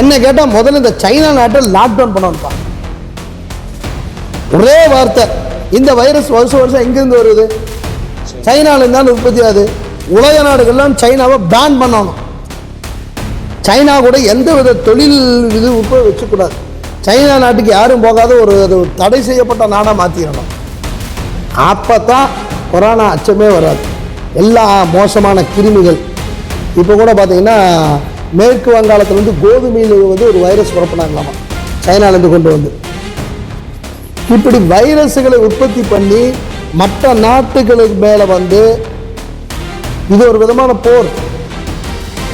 என்ன கேட்டால் முதல்ல இந்த சைனா நாட்டை லாக்டவுன் பண்ணணும்ப்பா ஒரே வார்த்தை இந்த வைரஸ் வருஷம் வருஷம் எங்கேருந்து வருது? சைனாவில் தான் உற்பத்தி ஆகுது. உலக நாடுகள்லாம் சைனாவை பேன் பண்ணணும். சைனா கூட எந்த வித தொழில் இது வச்சுக்கூடாது. சைனா நாட்டுக்கு யாரும் போகாத ஒரு அது ஒரு தடை செய்யப்பட்ட நாடாக மாற்றிடணும் அப்போ தான் கொரோனா அச்சமே வராது. எல்லா மோசமான கிருமிகள். இப்போ கூட பார்த்தீங்கன்னா மேற்கு வங்காளத்தில் வந்து கோதுமையில் வந்து ஒரு வைரஸ் பரப்புனாங்களாமா? சைனாலேருந்து கொண்டு வந்து. இப்படி வைரஸுகளை உற்பத்தி பண்ணி மற்ற நாட்டுகளுக்கு மேலே வந்து இது ஒரு விதமான போர்.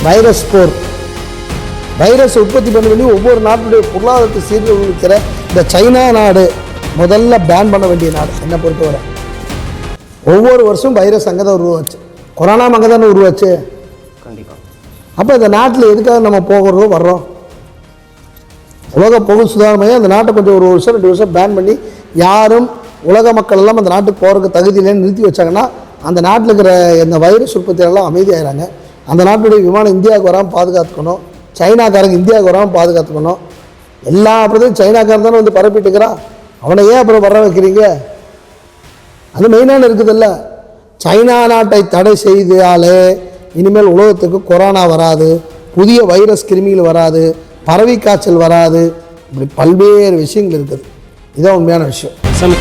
வைரஸ் போர். வைரஸ் உற்பத்தி பண்ண வேண்டிய ஒவ்வொரு நாட்டுடைய பொருளாதாரத்தை சீர்குலைக்கிற இந்த சைனா நாடு முதல்ல பேன் பண்ண வேண்டிய நாடு. என்னை பொறுத்தவரை. ஒவ்வொரு வருஷம் வைரஸ் அங்கே தான் உருவாச்சு. கொரோனா அங்கே தானே உருவாச்சு. அப்போ இந்த நாட்டில் எதுக்காக நம்ம போகிறதோ வர்றோம்? உலக பொது சுதாரண அந்த நாட்டை கொஞ்சம் ஒரு வருஷம் ரெண்டு வருஷம் பேன் பண்ணி யாரும் உலக மக்கள் எல்லாம் அந்த நாட்டுக்கு போகிறதுக்கு தகுதி இல்லைன்னு நிறுத்தி வச்சாங்கன்னா அந்த நாட்டில் இருக்கிற இந்த வைரஸ் உற்பத்தியெல்லாம் அமைதியாகிறாங்க அந்த நாட்டுடைய விமானம் இந்தியாவுக்கு வராமல் பாதுகாத்துக்கணும். சைனாக்காரங்க இந்தியாவுக்கு வராமல் பாதுகாத்துக்கணும். எல்லா அப்புறத்தையும் சைனாக்காரன் தானே வந்து பரப்பிட்டுக்கிறான். அவனை ஏன் அப்புறம் வர வைக்கிறீங்க? அது மெயினான இருக்குதுல்ல. சைனா நாட்டை தடை செய்தாலே இனிமேல் உலகத்துக்கு கொரோனா வராது புதிய வைரஸ் கிருமிகள் வராது பறவை காய்ச்சல் வராது. இப்படி பல்வேறு விஷயங்கள் இருக்குது. இதுதான் உண்மையான விஷயம். சாமி